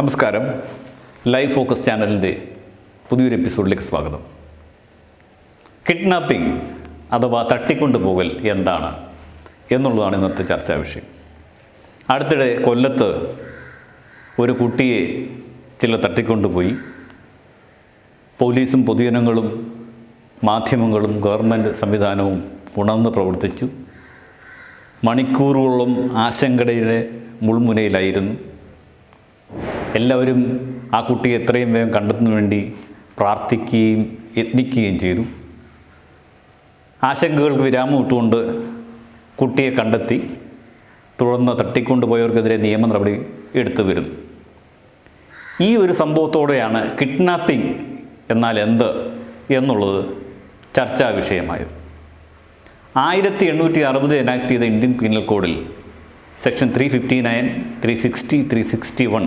നമസ്കാരം. Life focus ചാനലിന്റെ പുതിയൊരു എപ്പിസോഡിലേക്ക് സ്വാഗതം. കിഡ്നാപ്പിംഗ് അഥവാ തട്ടിക്കൊണ്ടുപോകൽ എന്താണ് എന്നുള്ളതാണ് ഇന്നത്തെ ചർച്ചാ വിഷയം. അടുത്തിടെ കൊല്ലത്ത് ഒരു കുട്ടിയെ ചില തട്ടിക്കൊണ്ടുപോയി. പോലീസും പൊതുജനങ്ങളും മാധ്യമങ്ങളും ഗവൺമെന്റ് സംവിധാനവും ഉണർന്ന് പ്രവർത്തിച്ചു. മണിക്കൂറുകളോളം ആശങ്കയുടെ മുൾമുനയിലായിരുന്നു. എല്ലാവരും ആ കുട്ടിയെ എത്രയും വേഗം കണ്ടെത്തുന്നതിന് വേണ്ടി പ്രാർത്ഥിക്കുകയും യത്നിക്കുകയും ചെയ്തു. ആശങ്കകൾക്ക് വിരാമം ഇട്ടുകൊണ്ട് കുട്ടിയെ കണ്ടെത്തി തുടർന്ന് തട്ടിക്കൊണ്ടുപോയവർക്കെതിരെ നിയമ നടപടി എടുത്തു വരുന്നു. ഈ ഒരു സംഭവത്തോടെയാണ് കിഡ്നാപ്പിംഗ് എന്നാൽ എന്ത് എന്നുള്ളത് ചർച്ചാ വിഷയമായത്. ആയിരത്തി എണ്ണൂറ്റി അറുപത് എനാക്ട് ചെയ്ത ഇന്ത്യൻ പീനൽ കോഡിൽ section three fifty nine three sixty three sixty one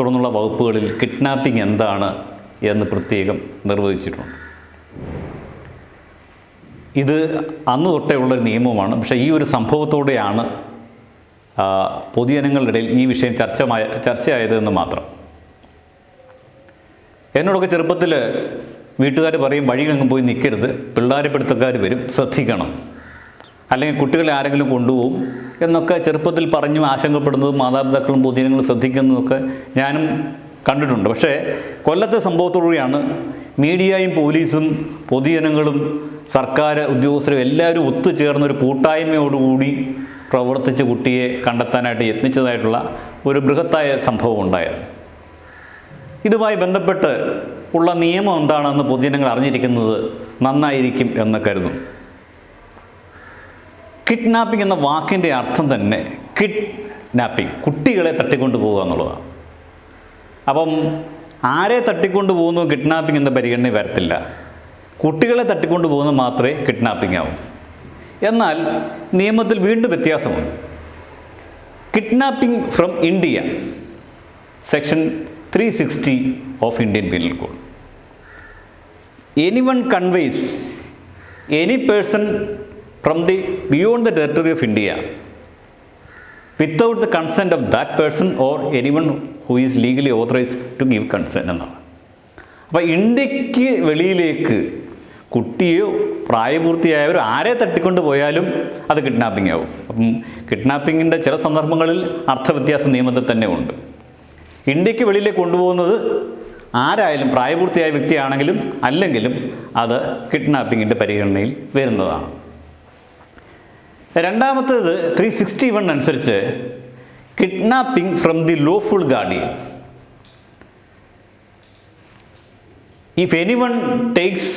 തുടർന്നുള്ള വകുപ്പുകളിൽ കിഡ്നാപ്പിംഗ് എന്താണ് എന്ന് പ്രത്യേകം നിർവചിച്ചിട്ടുണ്ട്. ഇത് അന്ന് തൊട്ടേ ഉള്ളൊരു നിയമമാണ്. പക്ഷേ ഈ ഒരു സംഭവത്തോടെയാണ് ഇടയിൽ ഈ വിഷയം ചർച്ചമായ ചർച്ചയായതെന്ന് മാത്രം. എന്നോടൊക്കെ ചെറുപ്പത്തിൽ വീട്ടുകാർ പറയും വഴിയിലെങ്ങും പോയി നിൽക്കരുത് പിള്ളേരെപ്പെടുത്തക്കാർ വരും. ശ്രദ്ധിക്കണം. അല്ലെങ്കിൽ കുട്ടികളെ ആരെങ്കിലും കൊണ്ടുപോകും എന്നൊക്കെ ചെറുപ്പത്തിൽ പറഞ്ഞു ആശങ്കപ്പെടുന്നതും മാതാപിതാക്കളും പൊതുജനങ്ങളും ശ്രദ്ധിക്കുന്നതൊക്കെ ഞാനും കണ്ടിട്ടുണ്ട്. പക്ഷേ കൊല്ലത്തെ സംഭവത്തോടുകൂടിയാണ് മീഡിയയും പോലീസും പൊതുജനങ്ങളും സർക്കാർ ഉദ്യോഗസ്ഥരും എല്ലാവരും ഒത്തുചേർന്ന ഒരു കൂട്ടായ്മയോടുകൂടി പ്രവർത്തിച്ച് കുട്ടിയെ കണ്ടെത്താനായിട്ട് യത്നിച്ചതായിട്ടുള്ള ഒരു ബൃഹത്തായ സംഭവം ഉണ്ടായത് ഇതുമായി ബന്ധപ്പെട്ട് ഉള്ള നിയമം എന്താണെന്ന് പൊതുജനങ്ങൾ അറിഞ്ഞിരിക്കുന്നത് നന്നായിരിക്കും എന്ന് കരുതുന്നു. കിഡ്നാപ്പിംഗ് എന്ന വാക്കിന്റെ അർത്ഥം തന്നെ കിഡ്നാപ്പിംഗ് കുട്ടികളെ തട്ടിക്കൊണ്ടു പോവുക എന്നുള്ളതാണ്. അപ്പം ആരെ തട്ടിക്കൊണ്ടു പോകുന്നു കിഡ്നാപ്പിംഗ് എന്ന പരിഗണന വരത്തില്ല. കുട്ടികളെ തട്ടിക്കൊണ്ടു പോകുന്നത് മാത്രമേ കിഡ്നാപ്പിംഗ് ആവും. എന്നാൽ നിയമത്തിൽ വീണ്ടും വ്യത്യാസമുണ്ട്. Kidnapping from India section three sixty of Indian penal code any one conveys any person from the beyond the territory of India without the consent of that person or anyone who is legally authorized to give consent എന്നാണ്. അപ്പോൾ ഇന്ത്യയ്ക്ക് വെളിയിലേക്ക് കുട്ടിയോ പ്രായപൂർത്തിയായവരോ ആരെ തട്ടിക്കൊണ്ട് പോയാലും അത് kidnapping ആവും. അപ്പം കിഡ്നാപ്പിങ്ങിന്റെ ചില സന്ദർഭങ്ങളിൽ അർത്ഥവ്യത്യാസ നിയമത്തിൽ തന്നെ ഉണ്ട്. ഇന്ത്യയ്ക്ക് വെളിയിലേക്ക് കൊണ്ടുപോകുന്നത് ആരായാലും പ്രായപൂർത്തിയായ വ്യക്തിയാണെങ്കിലും അല്ലെങ്കിലും അത് കിഡ്നാപ്പിങ്ങിന്റെ പരിഗണനയിൽ വരുന്നതാണ്. രണ്ടാമത്തേത് ത്രീ സിക്സ്റ്റി വൺ അനുസരിച്ച് kidnapping from the lawful guardian if any one takes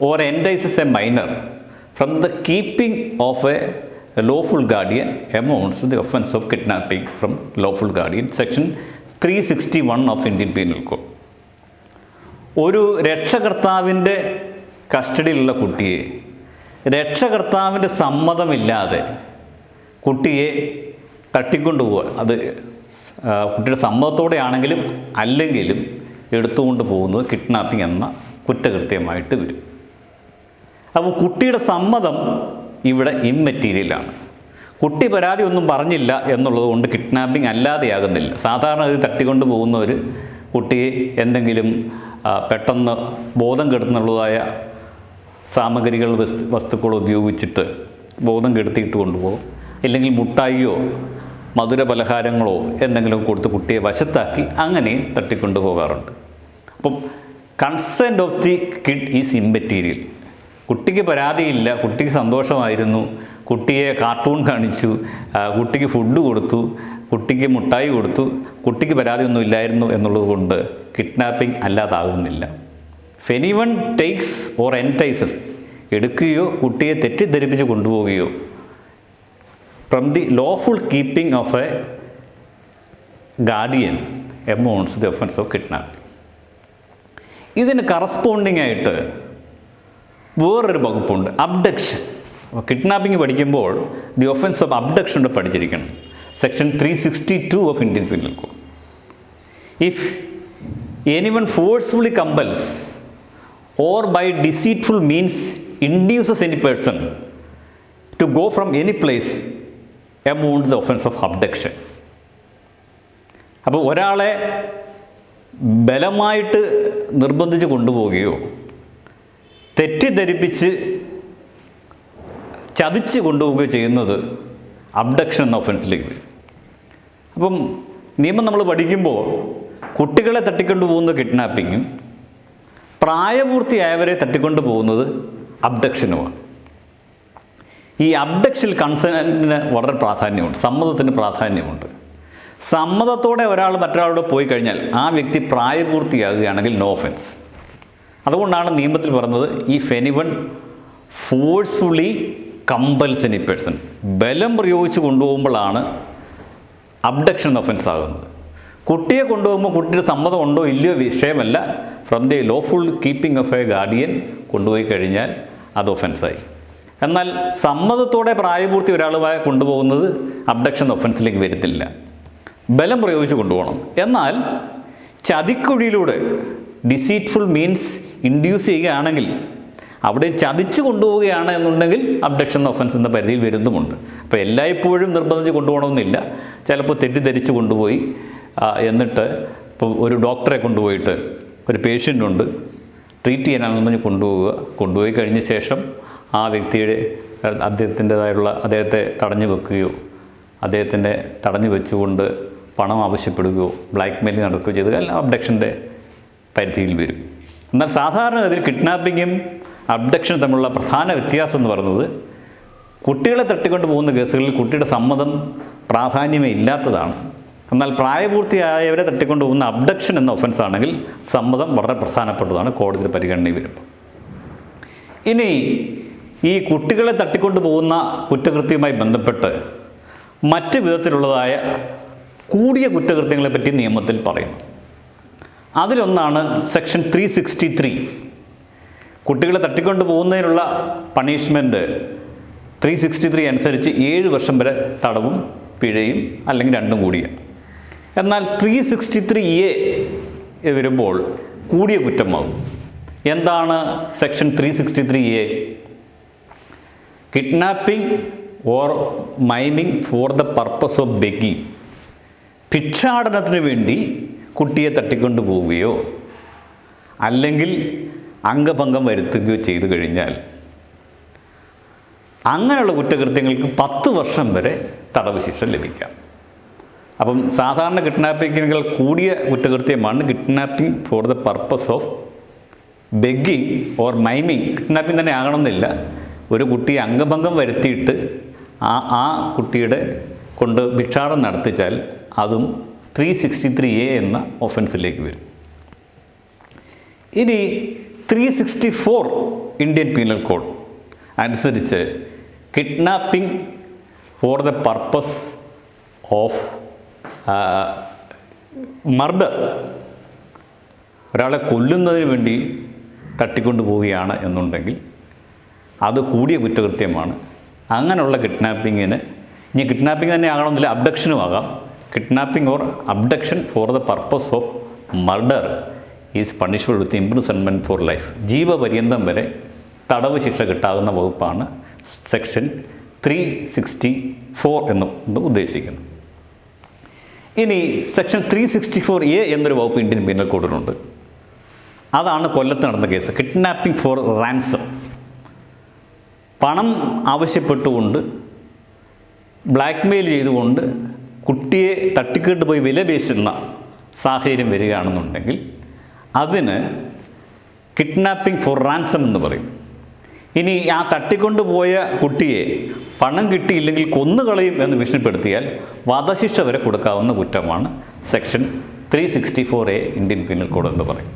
or entices a minor from the keeping of a lawful guardian amounts the offence of kidnapping from lawful guardian section three sixty one of Indian penal code ഒരു രക്ഷകർത്താവിന്റെ കസ്റ്റഡിയിലുള്ള കുട്ടിയെ രക്ഷകർത്താവിന്റെ സമ്മതമില്ലാതെ കുട്ടിയെ തട്ടിക്കൊണ്ടുപോവുക. അത് കുട്ടിയുടെ സമ്മതത്തോടെ ആണെങ്കിലും അല്ലെങ്കിലും എടുത്തുകൊണ്ട് പോകുന്നത് കിഡ്നാപ്പിംഗ് എന്ന കുറ്റകൃത്യമായിട്ട് വരും. അപ്പോൾ കുട്ടിയുടെ സമ്മതം ഇവിടെ ഇമ്മെറ്റീരിയലാണ്. കുട്ടി പരാതി ഒന്നും പറഞ്ഞില്ല എന്നുള്ളത് കൊണ്ട് കിഡ്നാപ്പിംഗ് അല്ലാതെയാകുന്നില്ല. സാധാരണ ഇത് തട്ടിക്കൊണ്ട് പോകുന്നവർ കുട്ടിയെ എന്തെങ്കിലും പെട്ടെന്ന് ബോധം കെടുത്തുന്നുള്ളതായ സാമഗ്രികൾ വസ്തു വസ്തുക്കളോ ഉപയോഗിച്ചിട്ട് ബോധം കെടുത്തിയിട്ട് കൊണ്ടുപോകും. ഇല്ലെങ്കിൽ മുട്ടായിയോ മധുര പലഹാരങ്ങളോ എന്തെങ്കിലും കൊടുത്ത് കുട്ടിയെ വശത്താക്കി അങ്ങനെയും തട്ടിക്കൊണ്ടു പോകാറുണ്ട്. അപ്പം consent of the kid is immaterial കുട്ടിക്ക് പരാതിയില്ല കുട്ടിക്ക് സന്തോഷമായിരുന്നു കുട്ടിയെ കാർട്ടൂൺ കാണിച്ചു കുട്ടിക്ക് ഫുഡ് കൊടുത്തു കുട്ടിക്ക് മുട്ടായി കൊടുത്തു കുട്ടിക്ക് പരാതിയൊന്നും ഇല്ലായിരുന്നു എന്നുള്ളത് കൊണ്ട് kidnapping അല്ലാതാകുന്നില്ല if anyone takes or entices എടുക്കുകയോ കുട്ടിയെ തെറ്റിദ്ധരിപ്പിച്ച് കൊണ്ടുപോവുകയോ from the lawful keeping of a guardian amounts the offence of kidnapping ഇതിന് കറസ്പോണ്ടിങ് ആയിട്ട് വേറൊരു വകുപ്പുണ്ട്. അബ്ഡക്ഷൻ കിഡ്നാപ്പിംഗ് പഠിക്കുമ്പോൾ ദി ഒഫൻസ് ഓഫ് അബ്ഡക്ഷൻ പഠിച്ചിരിക്കണം. Section three sixty two of Indian penal code if anyone forcefully compels or by deceitful means induces any person to go from any place amount the offence of abduction അപ്പോൾ ഒരാളെ ബലമായിട്ട് നിർബന്ധിച്ച് കൊണ്ടുപോവുകയോ തെറ്റിദ്ധരിപ്പിച്ച് ചതിച്ച് കൊണ്ടുപോവുകയോ ചെയ്യുന്നത് abduction എന്ന ഒഫൻസിലേക്ക് വരും. അപ്പം നിയമം നമ്മൾ പഠിക്കുമ്പോൾ കുട്ടികളെ തട്ടിക്കൊണ്ടു പോകുന്ന കിഡ്നാപ്പിങ്ങും പ്രായപൂർത്തിയായവരെ തട്ടിക്കൊണ്ടു പോകുന്നത് അബ്ഡക്ഷനുമാണ് ഈ അബ്ഡക്ഷൻ കൺസെന്റിന് വളരെ പ്രാധാന്യമുണ്ട് സമ്മതത്തിന് പ്രാധാന്യമുണ്ട്. സമ്മതത്തോടെ ഒരാൾ മറ്റൊരാളോട് പോയി കഴിഞ്ഞാൽ ആ വ്യക്തി പ്രായപൂർത്തിയാകുകയാണെങ്കിൽ നോ ഒഫൻസ് അതുകൊണ്ടാണ് നിയമത്തിൽ പറഞ്ഞത് ഈ if anyone forcefully compels any person ബലം പ്രയോഗിച്ച് കൊണ്ടുപോകുമ്പോഴാണ് അബ്ഡക്ഷൻ ഒഫൻസ് ആകുന്നത്. കുട്ടിയെ കൊണ്ടുപോകുമ്പോൾ കുട്ടിയുടെ സമ്മതം ഉണ്ടോ ഇല്ലയോ വിഷയമല്ല. From the lawful keeping of a guardian കൊണ്ടുപോയി കഴിഞ്ഞാൽ അത് ഒഫൻസായി എന്നാൽ സമ്മതത്തോടെ പ്രായപൂർത്തി ഒരാളുമായി കൊണ്ടുപോകുന്നത് അബ്ഡക്ഷൻ ഒഫൻസിലേക്ക് വരത്തില്ല. ബലം പ്രയോഗിച്ച് കൊണ്ടുപോകണം. എന്നാൽ ചതിക്കുഴിയിലൂടെ ഡിസീറ്റ്ഫുൾ മീൻസ് ഇൻഡ്യൂസ് ചെയ്യുകയാണെങ്കിൽ അവിടെ ചതിച്ചു കൊണ്ടുപോവുകയാണ് എന്നുണ്ടെങ്കിൽ അബ്ഡക്ഷൻ ഒഫൻസ് എന്ന പരിധിയിൽ വരുന്നുമുണ്ട്. അപ്പോൾ എല്ലായ്പ്പോഴും നിർബന്ധിച്ച് കൊണ്ടുപോകണമെന്നില്ല. ചിലപ്പോൾ തെറ്റിദ്ധരിച്ച് കൊണ്ടുപോയി എന്നിട്ട് ഇപ്പോൾ ഒരു ഡോക്ടറെ കൊണ്ടുപോയിട്ട് ഒരു പേഷ്യന്റ് ഉണ്ട് ട്രീറ്റ് ചെയ്യാനാണെന്ന് പറഞ്ഞ് കൊണ്ടുപോവുക. കൊണ്ടുപോയി കഴിഞ്ഞ ശേഷം ആ വ്യക്തിയുടെ അദ്ദേഹത്തിന്റെതായുള്ള അദ്ദേഹത്തെ തടഞ്ഞു വെക്കുകയോ അദ്ദേഹത്തിന്റെ തടഞ്ഞു വെച്ചുകൊണ്ട് പണം ആവശ്യപ്പെടുകയോ ബ്ലാക്ക് മെയിൽ നടക്കുകയോ ചെയ്തു എല്ലാം അബ്ഡക്ഷന്റെ പരിധിയിൽ വരും. എന്നാൽ സാധാരണ സാധാരണഗതിയിൽ കിഡ്നാപ്പിങ്ങും അബ്ഡക്ഷനും തമ്മിലുള്ള പ്രധാന വ്യത്യാസം എന്ന് പറയുന്നത് കുട്ടികളെ തട്ടിക്കൊണ്ട് പോകുന്ന കേസുകളിൽ കുട്ടിയുടെ സമ്മതം പ്രാധാന്യമേ ഇല്ലാത്തതാണ്. എന്നാൽ പ്രായപൂർത്തിയായവരെ തട്ടിക്കൊണ്ടുപോകുന്ന അബ്ഡക്ഷൻ എന്ന ഒഫൻസ് ആണെങ്കിൽ സമ്മതം വളരെ പ്രധാനപ്പെട്ടതാണ് കോടതി പരിഗണനയിൽ വരുമ്പോൾ. ഇനി ഈ കുട്ടികളെ തട്ടിക്കൊണ്ടുപോകുന്ന കുറ്റകൃത്യവുമായി ബന്ധപ്പെട്ട് മറ്റ് വിധത്തിലുള്ളതായ കൂടിയ കുറ്റകൃത്യങ്ങളെ പറ്റി നിയമത്തിൽ പറയുന്നു. അതിലൊന്നാണ് സെക്ഷൻ ത്രീ സിക്സ്റ്റി ത്രീ. കുട്ടികളെ തട്ടിക്കൊണ്ടുപോകുന്നതിനുള്ള പണിഷ്മെന്റ് ത്രീ സിക്സ്റ്റി ത്രീ അനുസരിച്ച് ഏഴ് വർഷം വരെ തടവും പിഴയും അല്ലെങ്കിൽ രണ്ടും കൂടിയാണ് എന്നാൽ ത്രീ സിക്സ്റ്റി ത്രീ എ വരുമ്പോൾ കൂടിയ കുറ്റമാകും. എന്താണ് section three sixty three A kidnapping or maiming for the purpose of begging ഭിക്ഷാടനത്തിന് വേണ്ടി കുട്ടിയെ തട്ടിക്കൊണ്ടു പോവുകയോ അല്ലെങ്കിൽ അംഗഭംഗം വരുത്തുകയോ ചെയ്തു കഴിഞ്ഞാൽ അങ്ങനെയുള്ള കുറ്റകൃത്യങ്ങൾക്ക് പത്ത് വർഷം വരെ തടവ് ശിക്ഷ ലഭിക്കാം. അപ്പം സാധാരണ കിഡ്നാപ്പിങ്ങിനേക്കാൾ കൂടിയ കുറ്റകൃത്യമാണ് kidnapping for the purpose of begging or maiming kidnapping തന്നെ ആകണമെന്നില്ല. ഒരു കുട്ടിയെ അംഗഭംഗം വരുത്തിയിട്ട് ആ ആ കുട്ടിയുടെ കൊണ്ട് ഭിക്ഷാടനം നടത്തിച്ചാൽ അതും ത്രീ സിക്സ്റ്റി ത്രീ എ എന്ന ഒഫൻസിലേക്ക് വരും. ഇനി three sixty four Indian penal code അനുസരിച്ച് kidnapping for the purpose of murder ഒരാളെ കൊല്ലുന്നതിന് വേണ്ടി തട്ടിക്കൊണ്ടു പോവുകയാണ് എന്നുണ്ടെങ്കിൽ അത് കൂടിയ കുറ്റകൃത്യമാണ്. അങ്ങനെയുള്ള കിഡ്നാപ്പിങ്ങിന് ഇനി കിഡ്നാപ്പിംഗ് തന്നെ ആകണമെന്നില്ല അബ്ഡക്ഷനും ആകാം. Kidnapping or abduction for the purpose of murder is punishable with imprisonment for life. ജീവപര്യന്തം വരെ തടവ് ശിക്ഷ കിട്ടാവുന്ന വകുപ്പാണ് സെക്ഷൻ ത്രീ സിക്സ്റ്റി ഫോർ എന്നും ഉദ്ദേശിക്കുന്നത്. ഇനി section three sixty four A എന്നൊരു വകുപ്പ് ഇന്ത്യൻ പീനൽ കോഡിലുണ്ട് അതാണ് കൊല്ലത്ത് നടന്ന കേസ്. കിഡ്നാപ്പിംഗ് ഫോർ റാൻസം പണം ആവശ്യപ്പെട്ടുകൊണ്ട് ബ്ലാക്ക് മെയിൽ ചെയ്തുകൊണ്ട് കുട്ടിയെ തട്ടിക്കൊണ്ട് പോയി വില പേശുന്ന സാഹചര്യം വരികയാണെന്നുണ്ടെങ്കിൽ അതിന് കിഡ്നാപ്പിംഗ് ഫോർ റാൻസം എന്ന് പറയും. ഇനി ആ തട്ടിക്കൊണ്ടുപോയ കുട്ടിയെ പണം കിട്ടിയില്ലെങ്കിൽ കൊന്നുകളയും എന്ന് ഭീഷണിപ്പെടുത്തിയാൽ വധശിക്ഷ വരെ കൊടുക്കാവുന്ന കുറ്റമാണ് section three sixty four A Indian penal code എന്ന് പറയും.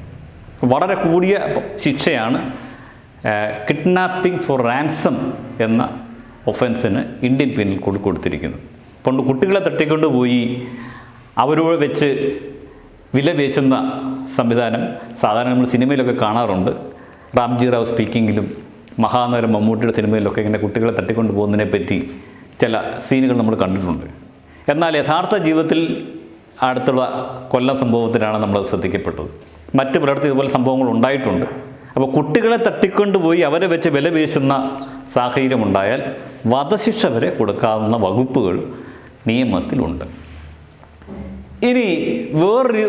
വളരെ കൂടിയ ശിക്ഷയാണ് കിഡ്നാപ്പിംഗ് ഫോർ റാൻസം എന്ന ഒഫൻസിന് ഇന്ത്യൻ പീനൽ കോഡ് കൊടുത്തിരിക്കുന്നത് പണ്ട് കുട്ടികളെ തട്ടിക്കൊണ്ടുപോയി അവരോട് വെച്ച് വില പേശുന്ന സംവിധാനം സാധാരണ നമ്മൾ സിനിമയിലൊക്കെ കാണാറുണ്ട്. റാംജി റാവ് സ്പീക്കിങ്ങിലും മഹാനഗരം മമ്മൂട്ടിയുടെ സിനിമയിലൊക്കെ ഇങ്ങനെ കുട്ടികളെ തട്ടിക്കൊണ്ട് പോകുന്നതിനെ പറ്റി ചില സീനുകൾ നമ്മൾ കണ്ടിട്ടുണ്ട്. എന്നാൽ യഥാർത്ഥ ജീവിതത്തിൽ അടുത്തുള്ള കൊല്ലം സംഭവത്തിലാണ് നമ്മൾ ശ്രദ്ധിക്കപ്പെട്ടത്. മറ്റ് പലയിടത്തും ഇതുപോലെ സംഭവങ്ങൾ ഉണ്ടായിട്ടുണ്ട്. അപ്പോൾ കുട്ടികളെ തട്ടിക്കൊണ്ടുപോയി അവരെ വെച്ച് വില വീശുന്ന സാഹചര്യമുണ്ടായാൽ വധശിക്ഷ വരെ കൊടുക്കാവുന്ന വകുപ്പുകൾ നിയമത്തിലുണ്ട്. ഇനി വേറൊരു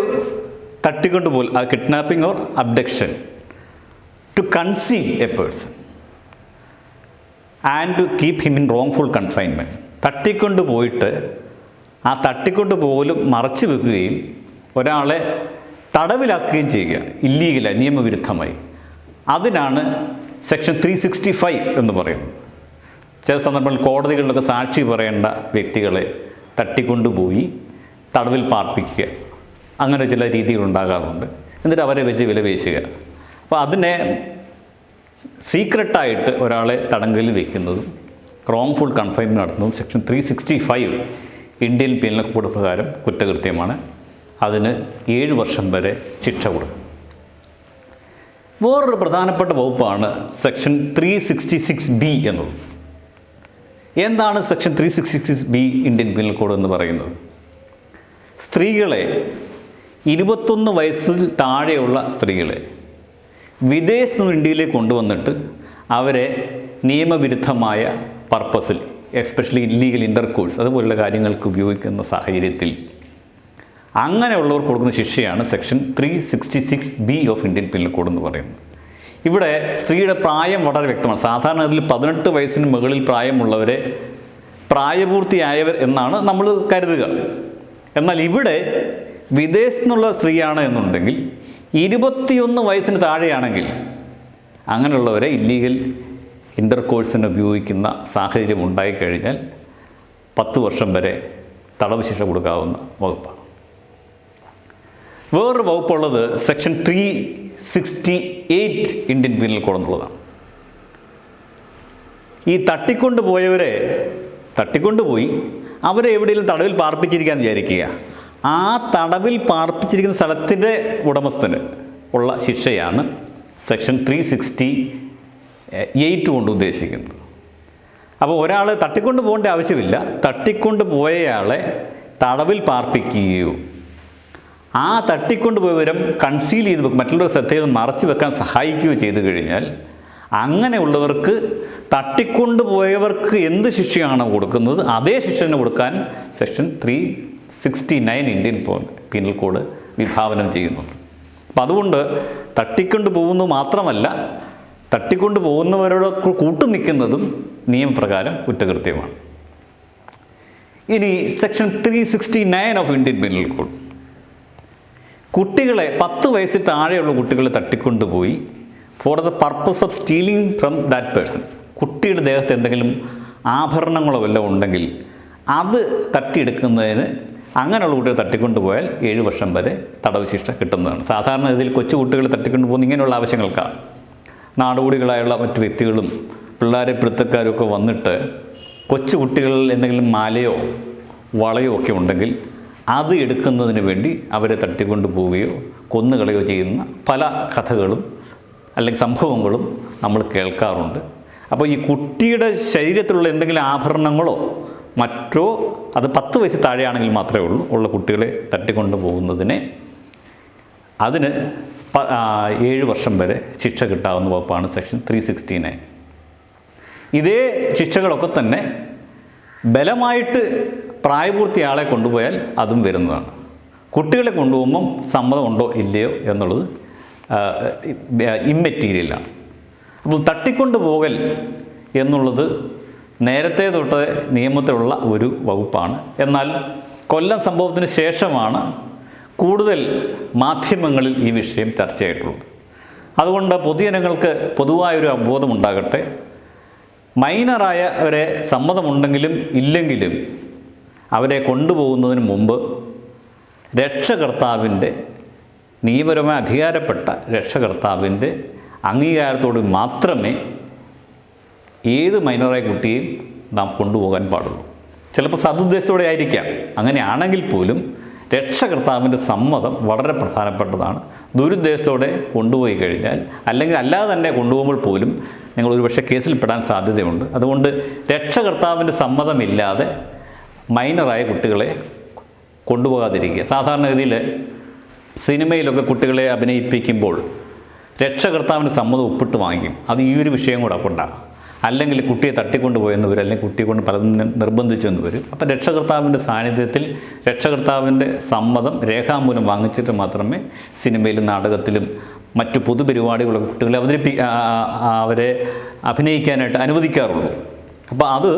തട്ടിക്കൊണ്ടുപോൽ kidnapping or abduction. To conceal a person and to keep him in wrongful confinement തട്ടിക്കൊണ്ട് പോയിട്ട് ആ തട്ടിക്കൊണ്ട് പോലും മറച്ചു വെക്കുകയും ഒരാളെ തടവിലാക്കുകയും ചെയ്യുക. ഇല്ലീഗലായി നിയമവിരുദ്ധമായി. അതിനാണ് സെക്ഷൻ ത്രീ സിക്സ്റ്റി ഫൈവ് എന്ന് പറയുന്നത്. ചില സന്ദർഭങ്ങളിൽ കോടതികളിലൊക്കെ സാക്ഷി പറയേണ്ട വ്യക്തികളെ തട്ടിക്കൊണ്ടുപോയി തടവിൽ പാർപ്പിക്കുക. അങ്ങനെ ചില രീതികളുണ്ടാകാറുണ്ട് എന്നിട്ട് അവരെ വെച്ച് വിലപേശുക. അപ്പോൾ അതിനെ സീക്രട്ടായിട്ട് ഒരാളെ തടങ്കലിൽ വെക്കുന്നതും റോങ്ഫുൾ കൺഫൈൻമെന്റ് നടത്തുന്നതും section three sixty five Indian penal code പ്രകാരം കുറ്റകൃത്യമാണ്. അതിന് ഏഴ് വർഷം വരെ ശിക്ഷ കൊടുക്കും. വേറൊരു പ്രധാനപ്പെട്ട വകുപ്പാണ് section three sixty six B എന്നുള്ളത്. എന്താണ് section three sixty six B Indian penal code എന്ന് പറയുന്നത്? സ്ത്രീകളെ ഇരുപത്തൊന്ന് വയസ്സിൽ താഴെയുള്ള സ്ത്രീകളെ വിദേശത്ത് നിന്ന് ഇന്ത്യയിലേക്ക് കൊണ്ടുവന്നിട്ട് അവരെ നിയമവിരുദ്ധമായ പർപ്പസിൽ എസ്പെഷ്യലി ഇല്ലീഗൽ ഇന്റർകോഴ്സ് അതുപോലുള്ള കാര്യങ്ങൾക്ക് ഉപയോഗിക്കുന്ന സാഹചര്യത്തിൽ അങ്ങനെയുള്ളവർക്ക് കൊടുക്കുന്ന ശിക്ഷയാണ് section three sixty six B of Indian penal code എന്ന് പറയുന്നത്. ഇവിടെ സ്ത്രീയുടെ പ്രായം വളരെ വ്യക്തമാണ്. സാധാരണ അതിൽ പതിനെട്ട് വയസ്സിന് മുകളിൽ പ്രായമുള്ളവരെ പ്രായപൂർത്തിയായവർ എന്നാണ് നമ്മൾ കരുതുക. എന്നാൽ ഇവിടെ വിദേശത്തുനിന്നുള്ള സ്ത്രീയാണ് എന്നുണ്ടെങ്കിൽ ഇരുപത്തിയൊന്ന് വയസ്സിന് താഴെയാണെങ്കിൽ അങ്ങനെയുള്ളവരെ ഇല്ലീഗൽ ഇന്റർകോഴ്സിന് ഉപയോഗിക്കുന്ന സാഹചര്യം ഉണ്ടായിക്കഴിഞ്ഞാൽ പത്ത് വർഷം വരെ തടവ് ശിക്ഷ കൊടുക്കാവുന്ന വകുപ്പാണ്. വേറൊരു വകുപ്പുള്ളത് section three sixty eight Indian penal code എന്നുള്ളതാണ്. ഈ തട്ടിക്കൊണ്ടുപോയവരെ തട്ടിക്കൊണ്ടുപോയി അവരെ എവിടെയെങ്കിലും തടവിൽ പാർപ്പിച്ചിരിക്കാൻ വിചാരിക്കുക. ആ തടവിൽ പാർപ്പിച്ചിരിക്കുന്ന സ്ഥലത്തിന്റെ ഉടമസ്ഥന് ഉള്ള ശിക്ഷയാണ് സെക്ഷൻ ത്രീ സിക്സ്റ്റി എയ്റ്റ് കൊണ്ട് ഉദ്ദേശിക്കുന്നത്. അപ്പോൾ ഒരാൾ തട്ടിക്കൊണ്ട് പോകേണ്ട ആവശ്യമില്ല. തട്ടിക്കൊണ്ട് പോയയാളെ തടവിൽ പാർപ്പിക്കുകയോ ആ തട്ടിക്കൊണ്ട് പോയവരം കൺസീൽ ചെയ്ത് മറ്റുള്ളവർ ശ്രദ്ധയിൽ മറച്ചു വെക്കാൻ സഹായിക്കുകയോ ചെയ്തു കഴിഞ്ഞാൽ അങ്ങനെയുള്ളവർക്ക് തട്ടിക്കൊണ്ട് പോയവർക്ക് എന്ത് ശിക്ഷയാണോ കൊടുക്കുന്നത് അതേ ശിക്ഷ തന്നെ കൊടുക്കാൻ section three sixty nine Indian penal code വിഭാവനം ചെയ്യുന്നുണ്ട്. അപ്പം അതുകൊണ്ട് തട്ടിക്കൊണ്ട് പോകുന്നു മാത്രമല്ല തട്ടിക്കൊണ്ട് പോകുന്നവരോട് കൂട്ടു നിൽക്കുന്നതും നിയമപ്രകാരം കുറ്റകൃത്യമാണ്. ഇനി section three sixty nine of Indian penal code കുട്ടികളെ പത്ത് വയസ്സിൽ താഴെയുള്ള കുട്ടികളെ തട്ടിക്കൊണ്ടുപോയി for the purpose of stealing from that person കുട്ടിയുടെ ദേഹത്ത് എന്തെങ്കിലും ആഭരണങ്ങളോ വല്ലതും ഉണ്ടെങ്കിൽ അത് തട്ടിയെടുക്കുന്നതിന് അങ്ങനെയുള്ള കുട്ടികൾ തട്ടിക്കൊണ്ടുപോയാൽ ഏഴ് വർഷം വരെ തടവ് ശിക്ഷ കിട്ടുന്നതാണ്. സാധാരണ ഇതിൽ കൊച്ചു കുട്ടികളെ തട്ടിക്കൊണ്ടു പോകുന്ന ഇങ്ങനെയുള്ള ആവശ്യങ്ങൾക്കാണ് നാടുകൂടികളായുള്ള മറ്റു വ്യക്തികളും പിള്ളേരെ പിടുത്തക്കാരും ഒക്കെ വന്നിട്ട് കൊച്ചു കുട്ടികളിൽ എന്തെങ്കിലും മാലയോ വളയോ ഒക്കെ ഉണ്ടെങ്കിൽ അത് എടുക്കുന്നതിന് വേണ്ടി അവരെ തട്ടിക്കൊണ്ടു പോവുകയോ കൊന്നുകളയോ ചെയ്യുന്ന പല കഥകളും അല്ലെങ്കിൽ സംഭവങ്ങളും നമ്മൾ കേൾക്കാറുണ്ട്. അപ്പോൾ ഈ കുട്ടിയുടെ ശരീരത്തിലുള്ള എന്തെങ്കിലും ആഭരണങ്ങളോ മറ്റോ അത് പത്ത് വയസ്സ് താഴെയാണെങ്കിൽ മാത്രമേ ഉള്ളൂ ഉള്ള കുട്ടികളെ തട്ടിക്കൊണ്ടു പോകുന്നതിനെ. അതിന് ഏഴ് വർഷം വരെ ശിക്ഷ കിട്ടാവുന്ന വകുപ്പാണ് സെക്ഷൻ ത്രീ സിക്സ്റ്റി നയൻ ഇതേ ശിക്ഷകളൊക്കെ തന്നെ ബലമായിട്ട് പ്രായപൂർത്തിയാളെ കൊണ്ടുപോയാൽ അതും വരുന്നതാണ്. കുട്ടികളെ കൊണ്ടുപോകുമ്പം സമ്മതമുണ്ടോ ഇല്ലയോ എന്നുള്ളത് ഇമ്മെറ്റീരിയലാണ്. അപ്പോൾ തട്ടിക്കൊണ്ടു പോകൽ എന്നുള്ളത് നേരത്തെ തൊട്ട് നിയമത്തിലുള്ള ഒരു വകുപ്പാണ്. എന്നാൽ കൊല്ലം സംഭവത്തിന് ശേഷമാണ് കൂടുതൽ മാധ്യമങ്ങളിൽ ഈ വിഷയം ചർച്ചയായിട്ടുള്ളത് അതുകൊണ്ട് പൊതുജനങ്ങൾക്ക് പൊതുവായൊരു അവബോധമുണ്ടാകട്ടെ മൈനറായവരെ സമ്മതമുണ്ടെങ്കിലും ഇല്ലെങ്കിലും അവരെ കൊണ്ടുപോകുന്നതിന് മുമ്പ് രക്ഷകർത്താവിന്റെ നിയമപരമായി അധികാരപ്പെട്ട രക്ഷകർത്താവിന്റെ അംഗീകാരത്തോട് മാത്രമേ ഏത് മൈനറായ കുട്ടിയെയും നാം കൊണ്ടുപോകാൻ പാടുള്ളൂ. ചിലപ്പോൾ സതുദ്ദേശത്തോടെ ആയിരിക്കാം. അങ്ങനെയാണെങ്കിൽ പോലും രക്ഷകർത്താവിന്റെ സമ്മതം വളരെ പ്രധാനപ്പെട്ടതാണ്. ദുരുദ്ദേശത്തോടെ കൊണ്ടുപോയി കഴിഞ്ഞാൽ അല്ലെങ്കിൽ അല്ലാതെ തന്നെ കൊണ്ടുപോകുമ്പോൾ പോലും നിങ്ങൾ ഒരുപക്ഷെ കേസിൽപ്പെടാൻ സാധ്യതയുണ്ട്. അതുകൊണ്ട് രക്ഷകർത്താവിന്റെ സമ്മതമില്ലാതെ മൈനറായ കുട്ടികളെ കൊണ്ടുപോകാതിരിക്കുക. സാധാരണഗതിയിൽ സിനിമയിലൊക്കെ കുട്ടികളെ അഭിനയിപ്പിക്കുമ്പോൾ രക്ഷകർത്താവിന്റെ സമ്മതം ഒപ്പിട്ട് വാങ്ങിക്കും. അത് ഈ ഒരു വിഷയം കൂടെ കൊണ്ടാണ്. അല്ലെങ്കിൽ കുട്ടിയെ തട്ടിക്കൊണ്ടുപോയെന്ന് വരും അല്ലെങ്കിൽ കുട്ടിയെ കൊണ്ട് പലതും നിർബന്ധിച്ചെന്ന് വരും അപ്പം രക്ഷകർത്താവിന്റെ സാന്നിധ്യത്തിൽ രക്ഷകർത്താവിന്റെ സമ്മതം രേഖാമൂലം വാങ്ങിച്ചിട്ട് മാത്രമേ സിനിമയിലും നാടകത്തിലും മറ്റു പൊതുപരിപാടികളൊക്കെ കുട്ടികളെ അവതരിപ്പി അവരെ അഭിനയിക്കാനായിട്ട് അനുവദിക്കാറുള്ളൂ. അപ്പോൾ അത്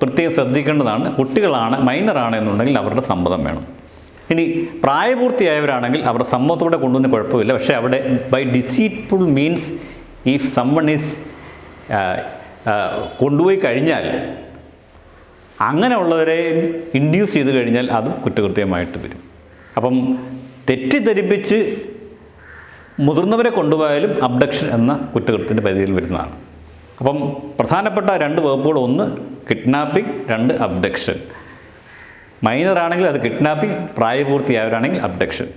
പ്രത്യേകം ശ്രദ്ധിക്കേണ്ടതാണ്. കുട്ടികളാണ് മൈനറാണ് എന്നുണ്ടെങ്കിൽ അവരുടെ സമ്മതം വേണം. ഇനി പ്രായപൂർത്തിയായവരാണെങ്കിൽ അവരുടെ സമ്മതത്തോടെ കൊണ്ടുവന്ന് കുഴപ്പമില്ല. പക്ഷേ അവിടെ by deceitful means if someone is കൊണ്ടുപോയി കഴിഞ്ഞാൽ അങ്ങനെയുള്ളവരെ ഇൻഡ്യൂസ് ചെയ്ത് കഴിഞ്ഞാൽ അതും കുറ്റകൃത്യമായിട്ട് വരും. അപ്പം തെറ്റിദ്ധരിപ്പിച്ച് മുതിർന്നവരെ കൊണ്ടുപോയാലും അബ്ഡക്ഷൻ എന്ന കുറ്റകൃത്യത്തിന്റെ പരിധിയിൽ വരുന്നതാണ്. അപ്പം പ്രധാനപ്പെട്ട രണ്ട് വകുപ്പുകൾ ഒന്ന് കിഡ്നാപ്പിംഗ് രണ്ട് അബ്ഡക്ഷൻ. മൈനറാണെങ്കിൽ അത് കിഡ്നാപ്പിംഗ് പ്രായപൂർത്തിയായവരാണെങ്കിൽ അബ്ഡക്ഷൻ.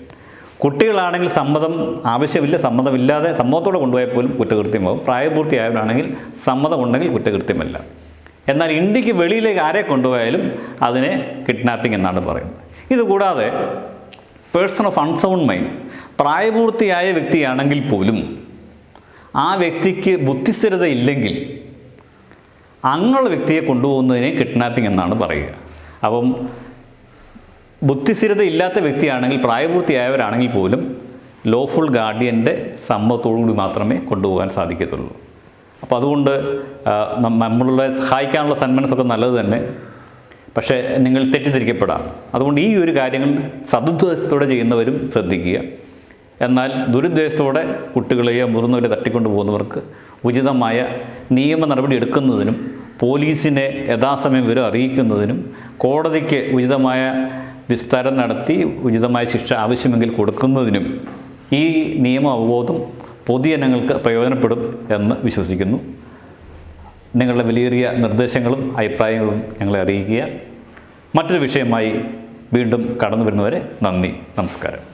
കുട്ടികളാണെങ്കിൽ സമ്മതം ആവശ്യമില്ല സമ്മതമില്ലാതെ സമ്മതത്തോടെ കൊണ്ടുപോയാൽ പോലും കുറ്റകൃത്യമാവും പ്രായപൂർത്തിയായവരാണെങ്കിൽ സമ്മതം ഉണ്ടെങ്കിൽ കുറ്റകൃത്യമല്ല. എന്നാൽ ഇന്ത്യയ്ക്ക് വെളിയിലേക്ക് ആരെ കൊണ്ടുപോയാലും അതിനെ കിഡ്നാപ്പിംഗ് എന്നാണ് പറയുന്നത്. ഇതുകൂടാതെ പേഴ്സൺ ഓഫ് അൺസൗണ്ട് മൈൻഡ് പ്രായപൂർത്തിയായ വ്യക്തിയാണെങ്കിൽ പോലും ആ വ്യക്തിക്ക് ബുദ്ധിസ്ഥിരത ഇല്ലെങ്കിൽ അങ്ങനെയുള്ള വ്യക്തിയെ കൊണ്ടുപോകുന്നതിനെ കിഡ്നാപ്പിംഗ് എന്നാണ് പറയുക. അപ്പം ബുദ്ധിസ്ഥിരത ഇല്ലാത്ത വ്യക്തിയാണെങ്കിൽ പ്രായപൂർത്തിയായവരാണെങ്കിൽ പോലും ലോഫുൾ ഗാർഡിയന്റെ സമ്മതത്തോടുകൂടി മാത്രമേ കൊണ്ടുപോകാൻ സാധിക്കത്തുള്ളൂ. അപ്പോൾ അതുകൊണ്ട് നമ്മളുടെ സഹായിക്കാനുള്ള സന്മനസ്സൊക്കെ നല്ലത് തന്നെ. പക്ഷേ നിങ്ങൾ തെറ്റിദ്ധരിക്കപ്പെടാം. അതുകൊണ്ട് ഈ ഒരു കാര്യങ്ങൾ സതുദ്ദേശത്തോടെ ചെയ്യുന്നവരും ശ്രദ്ധിക്കുക. എന്നാൽ ദുരുദ്ദേശത്തോടെ കുട്ടികളെയോ മുതിർന്നവരെ തട്ടിക്കൊണ്ടു പോകുന്നവർക്ക് ഉചിതമായ നിയമ നടപടി എടുക്കുന്നതിനും പോലീസിനെ യഥാസമയം വിവരം അറിയിക്കുന്നതിനും കോടതിക്ക് ഉചിതമായ വിസ്താരം നടത്തി ഉചിതമായ ശിക്ഷ ആവശ്യമെങ്കിൽ കൊടുക്കുന്നതിനും ഈ നിയമ അവബോധം പൊതുജനങ്ങൾക്ക് പ്രയോജനപ്പെടും എന്ന് വിശ്വസിക്കുന്നു. നിങ്ങളുടെ വിലയേറിയ നിർദ്ദേശങ്ങളും അഭിപ്രായങ്ങളും ഞങ്ങളെ അറിയിക്കുക. മറ്റൊരു വിഷയമായി വീണ്ടും കടന്നു വരുന്നവരെ നന്ദി നമസ്കാരം.